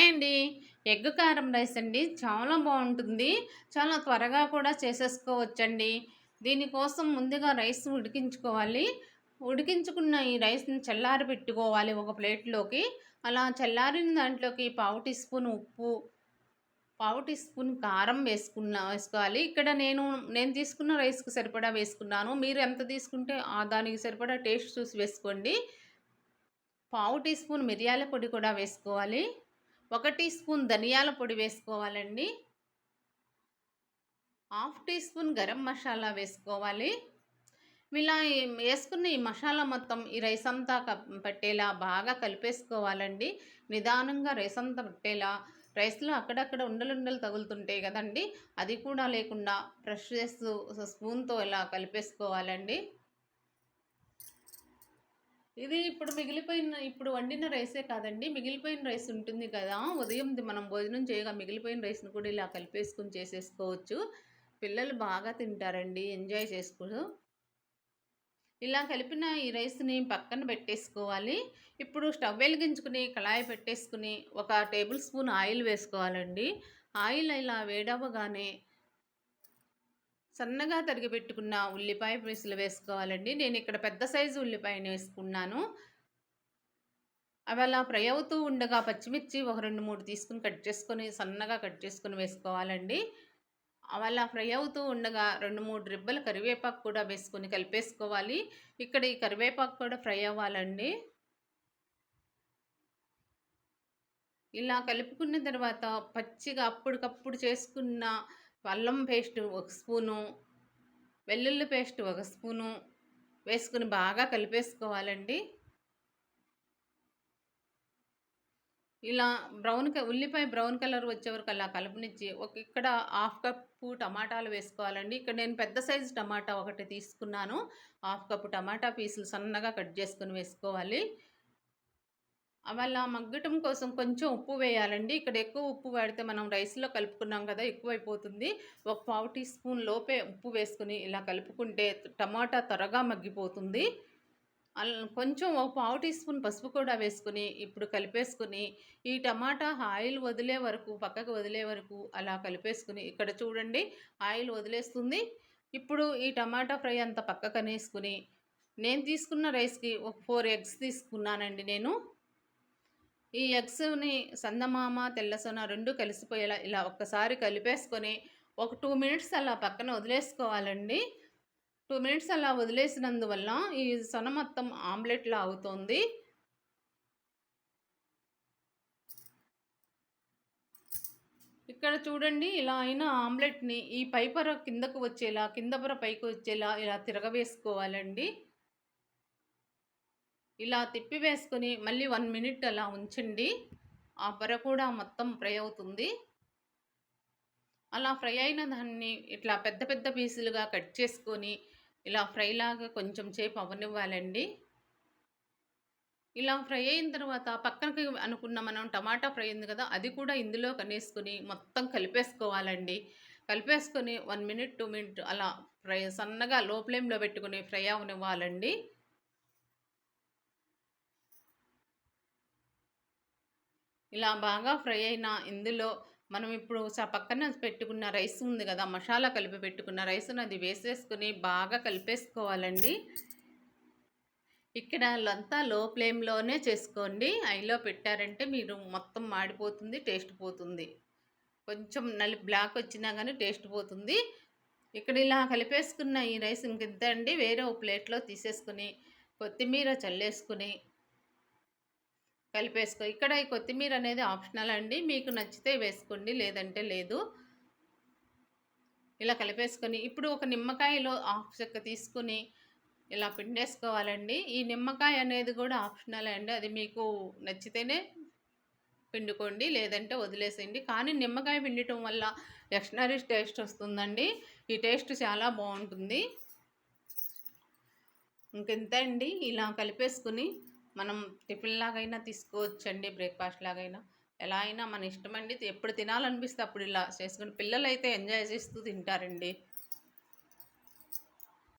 Hi అండి. Egg కారం rice అండి. చాలా బాగుంటుంది. చాలా త్వరగా కూడా చేసేసుకోవచ్చండి. దీనికోసం ముందుగా రైస్ ఉడికించుకోవాలి. ఉడికించుకున్న ఈ రైస్ని చల్లారి పెట్టుకోవాలి ఒక ప్లేట్లోకి. అలా చల్లారిన దాంట్లోకి పావు టీ స్పూన్ ఉప్పు పావు టీ స్పూన్ కారం వేసుకున్న వేసుకోవాలి. ఇక్కడ నేను నేను తీసుకున్న రైస్కి సరిపడా వేసుకున్నాను. మీరు ఎంత తీసుకుంటే దానికి సరిపడా టేస్ట్ చూసి వేసుకోండి. పావు టీ స్పూన్ మిరియాల పొడి కూడా వేసుకోవాలి. ఒక టీ స్పూన్ ధనియాల పొడి వేసుకోవాలండి. Half teaspoon garam masala వేసుకోవాలి. ఇలా వేసుకున్న ఈ మసాలా మొత్తం ఈ రైస్ అంతా పట్టేలా బాగా కలిపేసుకోవాలండి. నిదానంగా రైస్ అంతా పట్టేలా రైస్లో అక్కడక్కడ ఉండలుండలు తగులుతుంటాయి కదండి అది కూడా లేకుండా బ్రష్ చేస్తూ స్పూన్తో ఇలా కలిపేసుకోవాలండి. ఇది ఇప్పుడు మిగిలిపోయిన ఇప్పుడు వండిన రైసే కాదండి. మిగిలిపోయిన రైస్ ఉంటుంది కదా. ఉదయం మనం భోజనం చేయగా మిగిలిపోయిన రైస్ని కూడా ఇలా కలిపేసుకుని చేసేసుకోవచ్చు. పిల్లలు బాగా తింటారండి. ఎంజాయ్ చేసుకోరు ఇలా కలిపిన ఈ రైస్ని పక్కన పెట్టేసుకోవాలి. ఇప్పుడు స్టవ్ వెలిగించుకుని కళాయి పెట్టేసుకుని ఒక టేబుల్ స్పూన్ ఆయిల్ వేసుకోవాలండి. ఆయిల్ ఇలా వేడవగానే సన్నగా తరిగి పెట్టుకున్న ఉల్లిపాయ పీసులు వేసుకోవాలండి. నేను ఇక్కడ పెద్ద సైజు ఉల్లిపాయని వేసుకున్నాను. అవి అలా ఫ్రై అవుతూ ఉండగా పచ్చిమిర్చి ఒక రెండు మూడు తీసుకుని కట్ చేసుకొని సన్నగా కట్ చేసుకొని వేసుకోవాలండి. అవి అలా ఫ్రై అవుతూ ఉండగా రెండు మూడు రిబ్బల కరివేపాకు కూడా వేసుకొని కలిపేసుకోవాలి. ఇక్కడ ఈ కరివేపాకు కూడా ఫ్రై అవ్వాలండి. ఇలా కలుపుకున్న తర్వాత పచ్చిగా అప్పటికప్పుడు చేసుకున్న అల్లం పేస్ట్ ఒక స్పూను వెల్లుల్లి పేస్ట్ ఒక స్పూను వేసుకుని బాగా కలిపేసుకోవాలండి. ఇలా బ్రౌన్ ఉల్లిపాయ బ్రౌన్ కలర్ వచ్చే వరకు అలా కలుపునిచ్చి ఒక ఇక్కడ హాఫ్ కప్పు టమాటాలు వేసుకోవాలండి. ఇక్కడ నేను పెద్ద సైజు టమాటా ఒకటి తీసుకున్నాను. హాఫ్ కప్పు టమాటా పీసులు సన్నగా కట్ చేసుకుని వేసుకోవాలి. అలా మగ్గటం కోసం కొంచెం ఉప్పు వేయాలండి. ఇక్కడ ఎక్కువ ఉప్పు వాడితే మనం రైస్లో కలుపుకున్నాం కదా ఎక్కువైపోతుంది. ఒక పావు టీ స్పూన్ లోపే ఉప్పు వేసుకుని ఇలా కలుపుకుంటే టమాటా త్వరగా మగ్గిపోతుంది. కొంచెం ఒక పావు టీ స్పూన్ పసుపు కూడా వేసుకుని ఇప్పుడు కలిపేసుకుని ఈ టమాటా ఆయిల్ వదిలే వరకు పక్కకు వదిలే వరకు అలా కలిపేసుకుని ఇక్కడ చూడండి ఆయిల్ వదిలేస్తుంది. ఇప్పుడు ఈ టమాటా ఫ్రై అంతా పక్కకనేసుకుని నేను తీసుకున్న రైస్కి ఒక ఫోర్ ఎగ్స్ తీసుకున్నానండి నేను. ఈ ఎగ్స్ని సందమామ తెల్లసొన రెండు కలిసిపోయేలా ఇలా ఒక్కసారి కలిపేసుకొని ఒక టూ మినిట్స్ అలా పక్కన వదిలేసుకోవాలండి. టూ మినిట్స్ అలా వదిలేసినందువల్ల ఈ సొన మొత్తం ఆమ్లెట్లా అవుతుంది. ఇక్కడ చూడండి ఇలా అయిన ఆమ్లెట్ని ఈ పైపర కిందకు వచ్చేలా కింద పొర పైకి వచ్చేలా ఇలా తిరగవేసుకోవాలండి. ఇలా తిప్పి వేసుకొని మళ్ళీ వన్ మినిట్ అలా ఉంచండి. ఆ పొర కూడా మొత్తం ఫ్రై అవుతుంది. అలా ఫ్రై అయిన దాన్ని ఇట్లా పెద్ద పెద్ద పీసులుగా కట్ చేసుకొని ఇలా ఫ్రైలాగా కొంచెం సేపు అవనివ్వాలండి ఇలా ఫ్రై అయిన తర్వాత పక్కనకి అనుకున్న మనం టమాటా ఫ్రై ఉంది కదా అది కూడా ఇందులో కనేసుకొని మొత్తం కలిపేసుకోవాలండి. కలిపేసుకొని వన్ మినిట్ టూ మినిట్ అలా ఫ్రై సన్నగా లో ఫ్లేమ్లో పెట్టుకుని ఫ్రై అవనివ్వాలండి ఇలా బాగా ఫ్రై అయిన ఇందులో మనం ఇప్పుడు పక్కన పెట్టుకున్న రైస్ ఉంది కదా మసాలా కలిపి పెట్టుకున్న రైస్ను అది వేసేసుకుని బాగా కలిపేసుకోవాలండి. ఇక్కడ అంతా లో ఫ్లేమ్లోనే చేసుకోండి. ఐలో పెట్టారంటే మీరు మొత్తం మాడిపోతుంది టేస్ట్ పోతుంది. కొంచెం నలి బ్లాక్ వచ్చినా కానీ టేస్ట్ పోతుంది. ఇక్కడ ఇలా కలిపేసుకున్న ఈ రైస్ ఇంకింత ఇద్దండి వేరే ఒక ప్లేట్లో తీసేసుకుని కొత్తిమీర చల్లేసుకుని కలిపేసుకో. ఇక్కడ ఈ కొత్తిమీర అనేది ఆప్షనల్ అండి. మీకు నచ్చితే వేసుకోండి లేదంటే లేదు. ఇలా కలిపేసుకొని ఇప్పుడు ఒక నిమ్మకాయలో హాఫ్ చెక్క తీసుకుని ఇలా పిండేసుకోవాలండి. ఈ నిమ్మకాయ అనేది కూడా ఆప్షనల్ అండి. అది మీకు నచ్చితేనే పిండుకోండి లేదంటే వదిలేసేయండి. కానీ నిమ్మకాయ పిండటం వల్ల ఎక్స్ట్రీ టేస్ట్ వస్తుందండి. ఈ టేస్ట్ చాలా బాగుంటుంది. ఇంకెంత అండి? ఇలా కలిపేసుకుని మనం టిఫిన్ లాగైనా తీసుకోవచ్చండి బ్రేక్ఫాస్ట్ లాగైనా. ఎలా అయినా మన ఇష్టమండి ఎప్పుడు తినాలనిపిస్తే అప్పుడు ఇలా చేసుకుని పిల్లలు అయితే ఎంజాయ్ చేస్తూ తింటారండి.